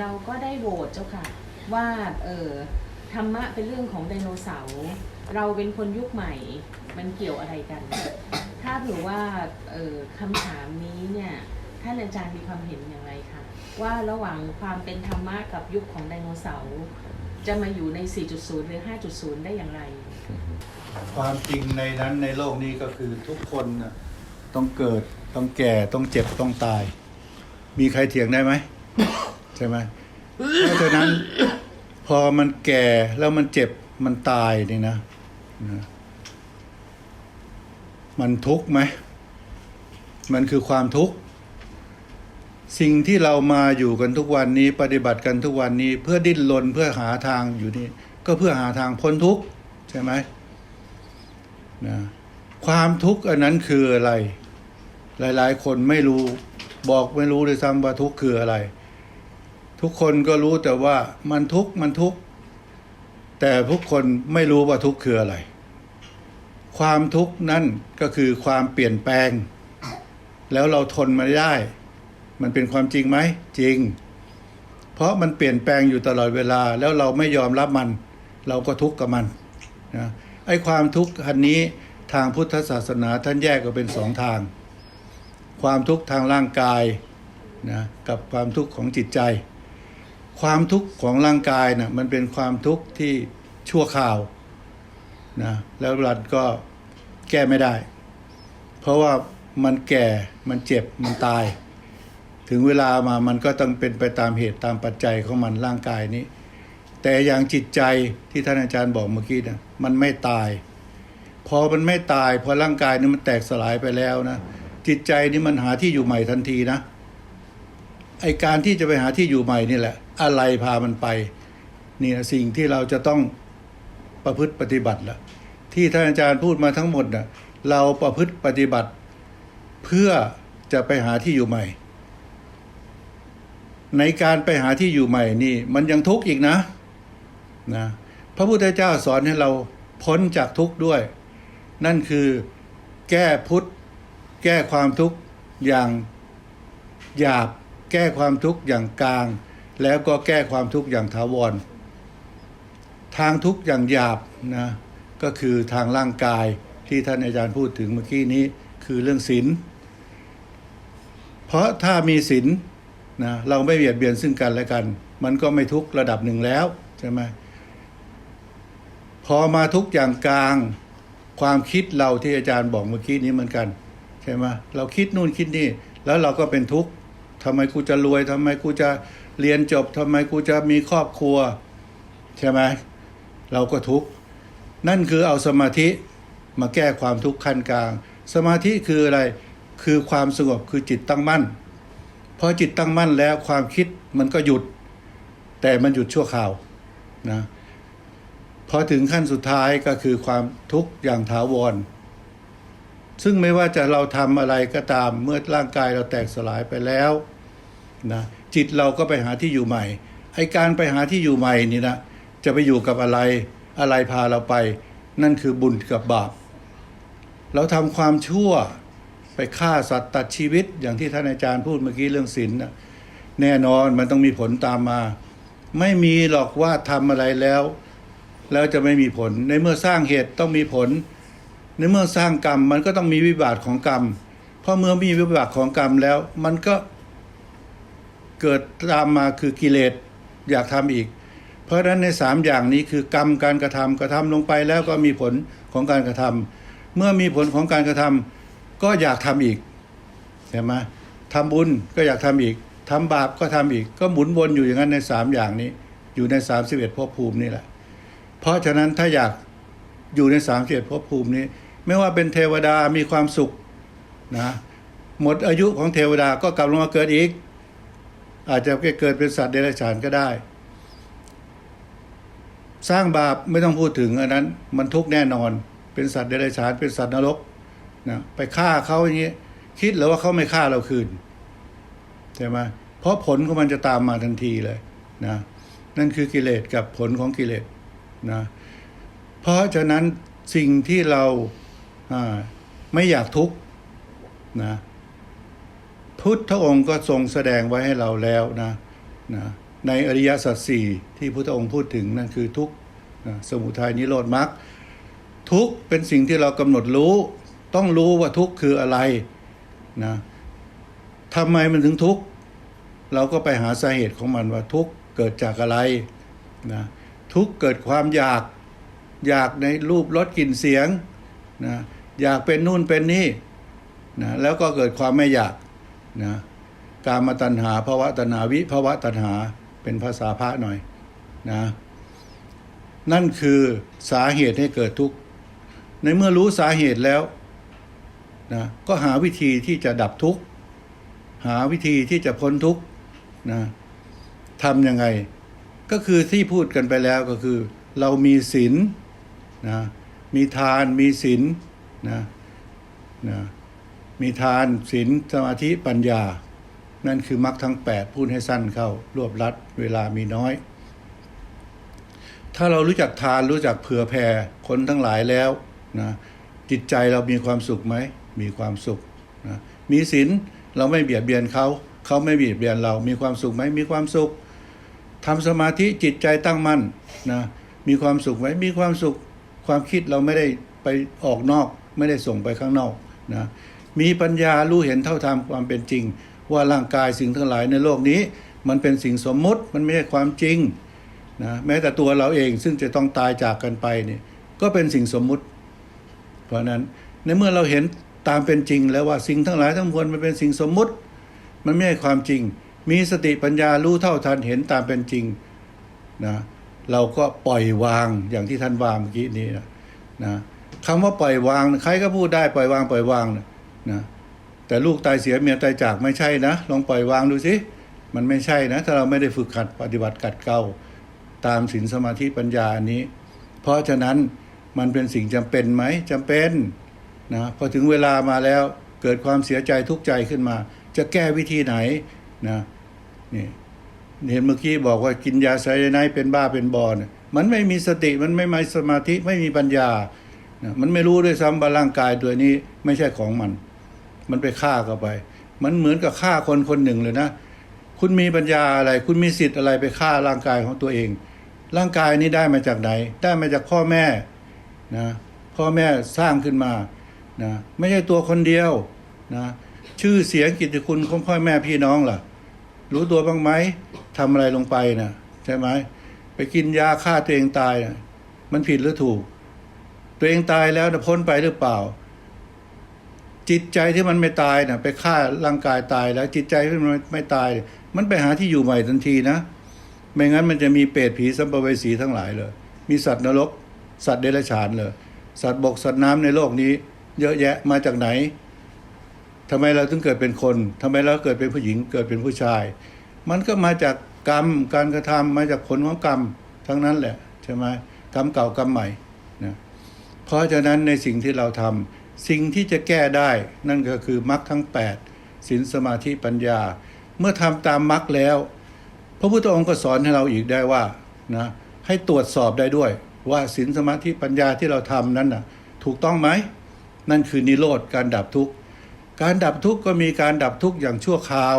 เราก็ได้โหวตเจ้าค่ะ ว่าเออธรรมะเป็นเรื่องของไดโนเสาร์เราเป็นคนยุคใหม่มันเกี่ยวอะไรกัน ถ้าถือว่าเออคำถามนี้เนี่ยท่านอาจารย์มีความเห็นอย่างไรคะว่าระหว่างความเป็นธรรมะกับยุคของไดโนเสาร์จะมาอยู่ใน 4.0 หรือ 5.0 ได้อย่างไร ความจริงในนั้นในโลกนี้ก็คือทุกคนต้องเกิดต้องแก่ต้องเจ็บต้องตาย มีใครเถียงได้ไหม ช่ไหมเพราะฉะนั้นพอมันแก่แล้วมันเจ็บมันตายนี่นะ มันทุกข์ไหม มันคือความทุกข์ สิ่งที่เรามาอยู่กันทุกวันนี้ ปฏิบัติกันทุกวันนี้ เพื่อดิ้นรนเพื่อหาทางอยู่นี่ ก็เพื่อหาทางพ้นทุกข์ใช่ไหมนะความทุกข์อันนั้นคืออะไร หลาย ๆ คนไม่รู้บอกไม่รู้เลยซ้ำว่าทุกข์คืออะไร ทุกคนก็รู้แต่ว่ามันทุกข์มันทุกข์แต่ทุกคนไม่รู้ว่าทุกข์คืออะไร ความทุกข์นั่นก็คือความเปลี่ยนแปลง แล้วเราทนมาได้ มันเป็นความจริงไหมจริง เพราะมันเปลี่ยนแปลงอยู่ตลอดเวลาแล้วเราไม่ยอมรับมัน เราก็ทุกข์กับมันนะไอ้ความทุกข์อันนี้ทางพุทธศาสนาท่านแยกก็เป็นสองทาง ความทุกข์ทางร่างกายนะกับความทุกข์ของจิตใจ ความทุกข์ของร่างกายนะมันเป็นความทุกข์ที่ชั่วคราวนะแล้วรัฐก็แก้ไม่ได้ เพราะว่ามันแก่มันเจ็บมันตาย ถึงเวลามามันก็ต้องเป็นไปตามเหตุตามปัจจัยของมันร่างกายนี้ แต่อย่างจิตใจที่ท่านอาจารย์บอกเมื่อกี้นะมันไม่ตาย พอมันไม่ตายพอร่างกายนี่มันแตกสลายไปแล้วนะจิตใจนี่มันหาที่อยู่ใหม่ทันทีนะไอการที่จะไปหาที่อยู่ใหม่นี่แหละ อะไรพามันไปนี่นะสิ่งที่เราจะต้องประพฤติปฏิบัติละที่ท่านอาจารย์พูดมาทั้งหมดนะเราประพฤติปฏิบัติ เพื่อจะไปหาที่อยู่ใหม่ ในการไปหาที่อยู่ใหม่นี่ มันยังทุกข์อีกนะนะพระพุทธเจ้าสอนให้เราพ้นจากทุกข์ด้วย นั่นคือแก้พุทธแก้ความทุกข์อย่างหยาบ แก้ความทุกข์อย่างกลาง แล้วก็แก้ความทุกข์อย่างถาวร ทางทุกข์อย่างหยาบนะก็คือทางร่างกายที่ท่านอาจารย์พูดถึงเมื่อกี้นี้คือเรื่องศีลเพราะถ้ามีศีลนะเราไม่เบียดเบียนซึ่งกันและกัน มันก็ไม่ทุกข์ระดับหนึ่งแล้วใช่ไหมพอมาทุกอย่างกลางความคิดเราที่อาจารย์บอกเมื่อกี้นี้เหมือนกันใช่ไหมเราคิดนู่นคิดนี่ แล้วเราก็เป็นทุกข์ทำไมกูจะรวยทำไมกูจะ เรียนจบทำไมกูจะมีครอบครัว ใช่ไหมเราก็ทุกข์ นั่นคือเอาสมาธิมาแก้ความทุกข์ขั้นกลาง สมาธิคืออะไรคือความสงบคือจิตตั้งมั่นพอจิตตั้งมั่นแล้วความคิดมันก็หยุด แต่มันหยุดชั่วคราวนะพอถึงขั้นสุดท้ายก็คือความทุกข์อย่างถาวรซึ่งไม่ว่าจะเราทำอะไรก็ตามเมื่อร่างกายเราแตกสลายไปแล้ว นะจิตเราก็ไปหาที่อยู่ใหม่ไอการไปหาที่อยู่ใหม่นี่นะจะไปอยู่กับอะไรอะไรพาเราไป นั่นคือบุญกับบาป เราทำความชั่วไปฆ่าสัตว์ตัดชีวิต อย่างที่ท่านอาจารย์พูดเมื่อกี้เรื่องศีลนะแน่นอนมันต้องมีผลตามมา ไม่มีหรอกว่าทำอะไรแล้ว แล้วจะไม่มีผล ในเมื่อสร้างเหตุต้องมีผล ในเมื่อสร้างกรรมมันก็ต้องมีวิบากของกรรมเพราะเมื่อมีวิบากของกรรมแล้ว มันก็ เกิดตามมาคือกิเลสอยากทำอีก เพราะฉะนั้นในสามอย่างนี้คือกรรมการกระทำกระทำลงไปแล้วก็มีผลของการกระทำเมื่อมีผลของการกระทำก็อยากทำอีกใช่ไหมทำบุญก็อยากทำอีกทำบาปก็ทำอีก ก็หมุนวนอยู่อย่างนั้นในสามอย่างนี้ อยู่ในสามสิบเอ็ดภพภูมินี่แหละ เพราะฉะนั้นถ้าอยากอยู่ในสามเจ็ดภพภูมินี้ ไม่ว่าเป็นเทวดามีความสุขนะหมดอายุของเทวดาก็กลับลงมาเกิดอีก อาจจะเกิดเป็นสัตว์เดรัจฉานก็ได้ สร้างบาปไม่ต้องพูดถึงอันนั้น มันทุกข์แน่นอน เป็นสัตว์เดรัจฉานเป็นสัตว์นรกนะไปฆ่าเขาอย่างนี้คิดหรือว่าเขาไม่ฆ่าเราคืนใช่ไหมเพราะผลของมันจะตามมาทันทีเลยนะนั่นคือกิเลสกับผลของกิเลสนะเพราะฉะนั้นสิ่งที่เราไม่อยากทุกข์นะ พุทธองค์ก็ทรงแสดงไว้ให้เราแล้วนะนะในอริยสัจสี่ที่พุทธองค์พูดถึงนั่นคือทุกนะสมุทัยนิโรธมรรคทุกเป็นสิ่งที่เรากำหนดรู้ ต้องรู้ว่าทุกคืออะไรนะทำไมมันถึงทุกข์เราก็ไปหาสาเหตุของมันว่าทุกข์เกิดจากอะไรนะทุกข์เกิดความอยากอยากในรูปรสกลิ่นเสียงนะอยากเป็นนู่นเป็นนี่นะแล้วก็เกิดความไม่อยาก นะการมาตัณหาภาวะตัณหาวิภาวะตัณหาเป็นภาษาพระหน่อยนะนั่นคือสาเหตุให้เกิดทุกข์ในเมื่อรู้สาเหตุแล้วนะก็หาวิธีที่จะดับทุกข์หาวิธีที่จะพ้นทุกข์นะทำยังไง ก็คือที่พูดกันไปแล้วก็คือ เรามีศีลนะมีทานมีศีลนะนะ มีทานศีลสมาธิปัญญา นั่นคือมรรคทั้ง 8 พูดให้สั้นเข้ารวบรัดเวลามีน้อย ถ้าเรารู้จักทานรู้จักเผื่อแผ่คนทั้งหลายแล้วนะจิตใจเรามีความสุขไหมมีความสุขนะมีศีลเราไม่เบียดเบียนเขาเขาไม่เบียดเบียนเรามีความสุขไหมมีความสุขทำสมาธิจิตใจตั้งมั่นนะมีความสุขไหมมีความสุข ความคิดเราไม่ได้ไปออกนอก ไม่ได้ส่งไปข้างนอกนะ มีปัญญารู้เห็นเท่าทามความเป็นจริง ว่าร่างกายสิ่งทั้งหลายในโลกนี้ มันเป็นสิ่งสมมุติมันไม่ใช่ความจริงนะแม้แต่ตัวเราเองซึ่งจะต้องตายจากกันไปเนี่ยก็เป็นสิ่งสมมุติ เพราะนั้นในเมื่อเราเห็นตามเป็นจริงแล้วว่าสิ่งทั้งหลายทั้งมวลมันเป็นสิ่งสมมุติ มันไม่ใช่ความจริง มีสติปัญญารู้เท่าทันเห็นตามเป็นจริงนะเราก็ปล่อยวางอย่างที่ท่านว่าเมื่อกี้นี้นะนะคำว่าปล่อยวาง ใครก็พูดได้ปล่อยวางปล่อยวางนะ นะแต่ลูกตายเสียเมียตายจากไม่ใช่นะลองปล่อยวางดูสิมันไม่ใช่นะถ้าเราไม่ได้ฝึกขัดปฏิบัติกัดเกลาตามศีลสมาธิปัญญาอันนี้ เพราะฉะนั้นมันเป็นสิ่งจำเป็นไหมจำเป็นนะพอถึงเวลามาแล้วเกิดความเสียใจทุกข์ใจขึ้นมา จะแก้วิธีไหนนะนี่เห็นเมื่อกี้บอกว่ากินยาไซยาไนด์เป็นบ้าเป็นบอนะมันไม่มีสติมันไม่มีสมาธิไม่มีปัญญานะมันไม่รู้ด้วยซ้ำว่าร่างกายตัวนี้ไม่ใช่ของมัน มันไปฆ่าเข้าไป มันเหมือนกับฆ่าคนคนหนึ่งเลยนะ คุณมีปัญญาอะไร คุณมีสิทธิ์อะไรไปฆ่าร่างกายของตัวเอง ร่างกายนี้ได้มาจากไหน ได้มาจากพ่อแม่นะพ่อแม่สร้างขึ้นมานะไม่ใช่ตัวคนเดียวนะชื่อเสียงกิตติคุณของพ่อแม่พี่น้องล่ะ รู้ตัวบ้างไหมทำอะไรลงไปนะใช่ไหมไปกินยาฆ่าตัวเองตายนะมันผิดหรือถูก ตัวเองตายแล้วนะพ้นไปหรือเปล่า จิตใจที่มันไม่ตายนะไปฆ่าร่างกายตายแล้ว จิตใจที่มันไม่ตาย มันไปหาที่อยู่ใหม่ทันทีนะ ไม่งั้นมันจะมีเปรตผีสัมภเวสีทั้งหลายเลย มีสัตว์นรก สัตว์เดรัจฉานเลย สัตว์บกสัตว์น้ำในโลกนี้ เยอะแยะมาจากไหนทำไมเราถึงเกิดเป็นคนทำไมเราเกิดเป็นผู้หญิง เกิดเป็นผู้ชาย มันก็มาจากกรรม การกระทำมาจากผลของกรรมทั้งนั้นแหละใช่ไหมกรรมเก่ากรรมใหม่นะเพราะฉะนั้นในสิ่งที่เราทำ สิ่งที่จะแก้ได้นั่นก็คือมรรคทั้ง8ศีลสมาธิปัญญา เมื่อทำตามมรรคแล้ว พระพุทธองค์ก็สอนให้เราอีกได้ว่านะให้ตรวจสอบได้ด้วย ว่าศีลสมาธิปัญญาที่เราทำนั้นนะถูกต้องไหมนั่นคือนิโรธการดับทุกข์การดับทุกข์ก็มีการดับทุกข์อย่างชั่วคราว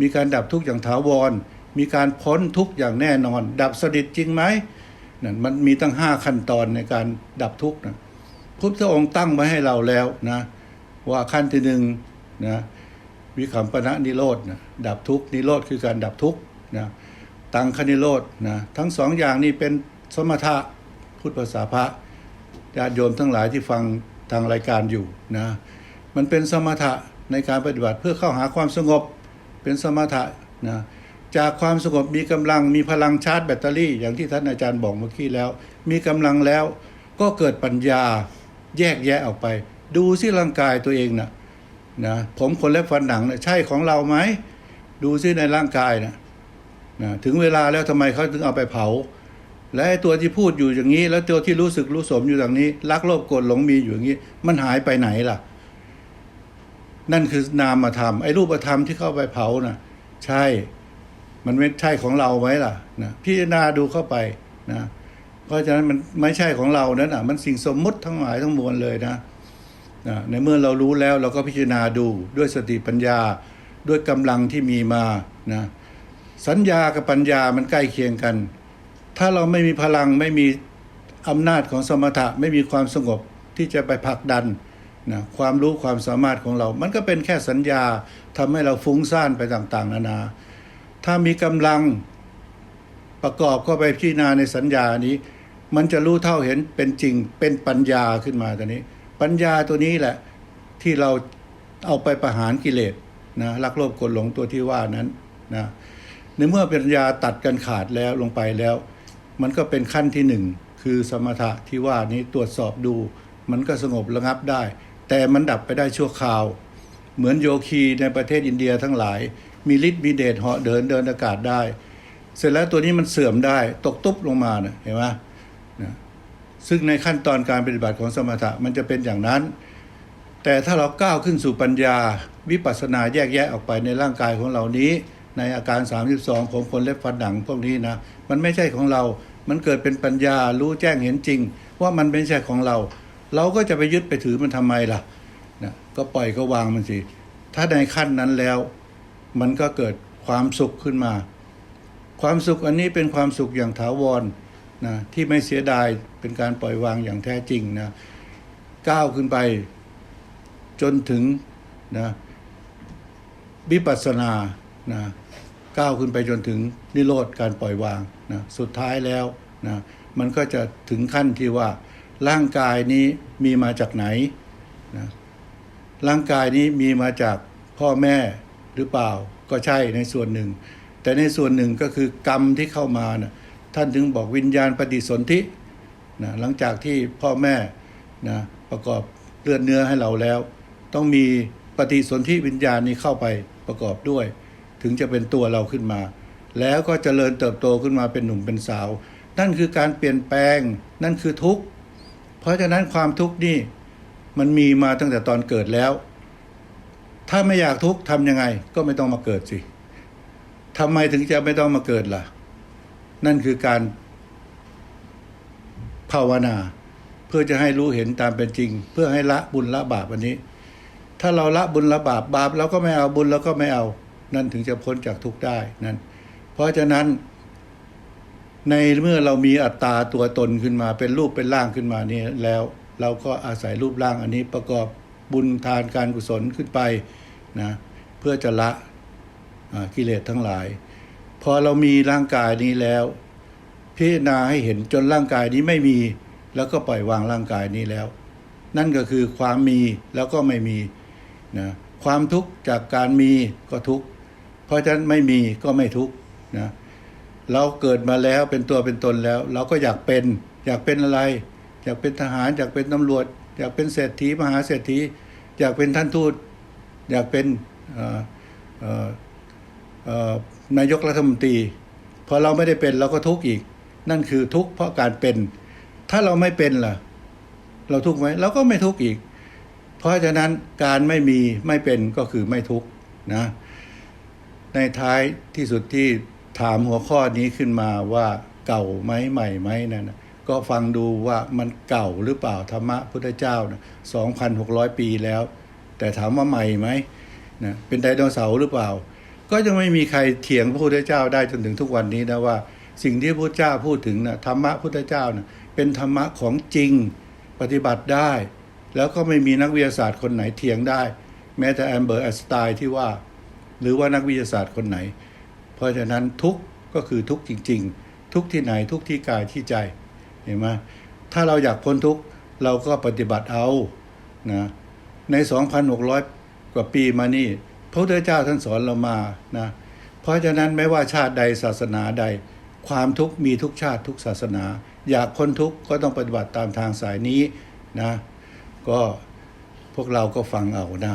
มีการดับทุกข์อย่างถาวร มีการพ้นทุกข์อย่างแน่นอน ดับสนิทจริงไหมนั่นมันมีตั้งห้าขั้นตอนในการดับทุกข์นะ พุทธองค์ตั้งไว้ให้เราแล้วนะ ว่าขั้นที่หนึ่งนะวิคัมปณะนิโรธนะดับทุกนิโรธคือการดับทุกนะตังคนิโรธนะทั้งสองอย่างนี้เป็นสมถะพูดภาษาพระญาติโยมทั้งหลายที่ฟังทางรายการอยู่นะมันเป็นสมถะในการปฏิบัติเพื่อเข้าหาความสงบเป็นสมถะนะจากความสงบมีกำลังมีพลังชาร์จแบตเตอรี่ อย่างที่ท่านอาจารย์บอกเมื่อกี้แล้ว มีกำลังแล้วก็เกิดปัญญา แยกแยะออกไป ดูสิร่างกายตัวเองนะนะผมขนและฟันหนังนะใช่ของเราไหมดูซิในร่างกายนะนะถึงเวลาแล้วทำไมเขาถึงเอาไปเผา และไอตัวที่พูดอยู่อย่างนี้ แล้วตัวที่รู้สึกรู้สมอยู่อย่างนี้ รักโลภโกรธหลงมีอยู่อย่างนี้ มันหายไปไหนล่ะ นั่นคือนามธรรมไอ้รูปธรรมที่เข้าไปเผาน่ะ ใช่ มันไม่ใช่ของเราไหมล่ะนะพิจารณาดูเข้าไปนะ เพราะฉะนั้นมันไม่ใช่ของเรานั้นอะมันสิ่งสมมุติทั้งหลายทั้งมวลเลยนะนะในเมื่อเรารู้แล้วเราก็พิจารณาดูด้วยสติปัญญาด้วยกำลังที่มีมานะสัญญากับปัญญามันใกล้เคียงกัน ถ้าเราไม่มีพลังไม่มีอำนาจของสมถะไม่มีความสงบที่จะไปผลักดันนะความรู้ความสามารถของเรา มันก็เป็นแค่สัญญาทำให้เราฟุ้งซ่านไปต่าง ๆ นานา ถ้ามีกำลังประกอบเข้าไปพิจารณาในสัญญานี้ มันจะรู้เท่าเห็นเป็นจริงเป็นปัญญาขึ้นมาตัวนี้ ปัญญาตัวนี้แหละที่เราเอาไปประหารกิเลสนะรักโลภโกรธหลงตัวที่ว่านั้นนะในเมื่อปัญญาตัดกันขาดแล้วลงไปแล้ว มันก็เป็นขั้นที่หนึ่งคือสมถะที่ว่านี้ตรวจสอบดู มันก็สงบระงับได้ แต่มันดับไปได้ชั่วคราว เหมือนโยคีในประเทศอินเดียทั้งหลาย มีฤทธิ์มีเดชเหาะเดินเดินอากาศได้ เสร็จแล้วตัวนี้มันเสื่อมได้ตกตุ๊บลงมานะเห็นไหม นะซึ่งในขั้นตอนการปฏิบัติของสมถะมันจะเป็นอย่างนั้น แต่ถ้าเราก้าวขึ้นสู่ปัญญา วิปัสสนาแยกแยะออกไปในร่างกายของเรานี้ ในอาการ 32ของคนเล็บฟันหนังพวกนี้นะ มันไม่ใช่ของเรา มันเกิดเป็นปัญญารู้แจ้งเห็นจริง ว่ามันไม่ใช่ของเรา เราก็จะไปยึดไปถือมันทำไมล่ะนะก็ปล่อยก็วางมันสิ ถ้าในขั้นนั้นแล้ว มันก็เกิดความสุขขึ้นมา ความสุขอันนี้เป็นความสุขอย่างถาวร นะที่ไม่เสียดายเป็นการปล่อยวางอย่างแท้จริงนะก้าวขึ้นไปจนถึงนะวิปัสสนานะก้าวขึ้นไปจนถึงนิโรธการปล่อยวางนะสุดท้ายแล้วนะมันก็จะถึงขั้นที่ว่าร่างกายนี้มีมาจากไหนนะร่างกายนี้มีมาจากพ่อแม่หรือเปล่าก็ใช่ในส่วนหนึ่ง แต่ในส่วนหนึ่งก็คือกรรมที่เข้ามานะ ท่านถึงบอกวิญญาณปฏิสนธินะหลังจากที่พ่อแม่นะประกอบเลือดเนื้อให้เราแล้ว ต้องมีปฏิสนธิวิญญาณนี้เข้าไปประกอบด้วย ถึงจะเป็นตัวเราขึ้นมา แล้วก็เจริญเติบโตขึ้นมาเป็นหนุ่มเป็นสาว นั่นคือการเปลี่ยนแปลงนั่นคือทุกข์ เพราะฉะนั้นความทุกข์นี่มันมีมาตั้งแต่ตอนเกิดแล้ว ถ้าไม่อยากทุกข์ทำยังไงก็ไม่ต้องมาเกิดสิทำไมถึงจะไม่ต้องมาเกิดล่ะ นั่นคือการภาวนา เพื่อจะให้รู้เห็นตามเป็นจริง เพื่อให้ละบุญละบาปอันนี้ ถ้าเราละบุญละบาปบาปเราก็ไม่เอาบุญเราก็ไม่เอา นั่นถึงจะพ้นจากทุกข์ได้นั่นเพราะฉะนั้น ในเมื่อเรามีอัตตาตัวตนขึ้นมาเป็นรูปเป็นร่างขึ้นมานี่แล้ว เราก็อาศัยรูปร่างอันนี้ประกอบบุญทานการกุศลขึ้นไปนะเพื่อจะละกิเลสทั้งหลาย พอเรามีร่างกายนี้แล้ว พิจารณาให้เห็นจนร่างกายนี้ไม่มี แล้วก็ปล่อยวางร่างกายนี้แล้ว นั่นก็คือความมีแล้วก็ไม่มีนะความทุกข์จากการมีก็ทุกข์เพราะฉะนั้นไม่มีก็ไม่ทุกข์นะเราเกิดมาแล้วเป็นตัวเป็นตนแล้ว เราก็อยากเป็น อยากเป็นอะไร อยากเป็นทหาร อยากเป็นตำรวจ อยากเป็นเศรษฐีมหาเศรษฐี อยากเป็นท่านทูต อยากเป็น นายกรัฐมนตรีพอเราไม่ได้เป็นเราก็ทุกข์อีก นั่นคือทุกข์เพราะการเป็น ถ้าเราไม่เป็นล่ะ เราทุกข์ไหมเราก็ไม่ทุกข์อีก เพราะฉะนั้นการไม่มีไม่เป็นก็คือไม่ทุกข์นะ ในท้ายที่สุดที่ถามหัวข้อนี้ขึ้นมาว่าเก่าไหมใหม่ไหมนั่นนะก็ฟังดูว่ามันเก่าหรือเปล่าธรรมะพุทธเจ้านะ2,600 ปีแล้ว แต่ถามว่าใหม่ไหมนะเป็นไดโนเสาร์หรือเปล่า ก็ยังไม่มีใครเถียงพระพุทธเจ้าได้จนถึงทุกวันนี้นะว่า สิ่งที่พระพุทธเจ้าพูดถึงนะธรรมะพุทธเจ้านะเป็นธรรมะของจริงปฏิบัติได้ แล้วก็ไม่มีนักวิทยาศาสตร์คนไหนเถียงได้ แม้แต่แอมเบอร์แอสไตน์ที่ว่า หรือว่านักวิทยาศาสตร์คนไหน เพราะฉะนั้นทุกก็คือทุกจริง ๆ ทุกที่ไหนทุกที่กายที่ใจเห็นไหมถ้าเราอยากพ้นทุกเราก็ปฏิบัติเอานะใน 2,600 กว่าปีมานี่ พระพุทธเจ้าท่านสอนเรามานะเพราะฉะนั้นไม่ว่าชาติใดศาสนาใด ความทุกข์มีทุกชาติทุกศาสนา อยากค้นทุกข์ก็ต้องปฏิบัติตามทางสายนี้นะก็พวกเราก็ฟังเอานะ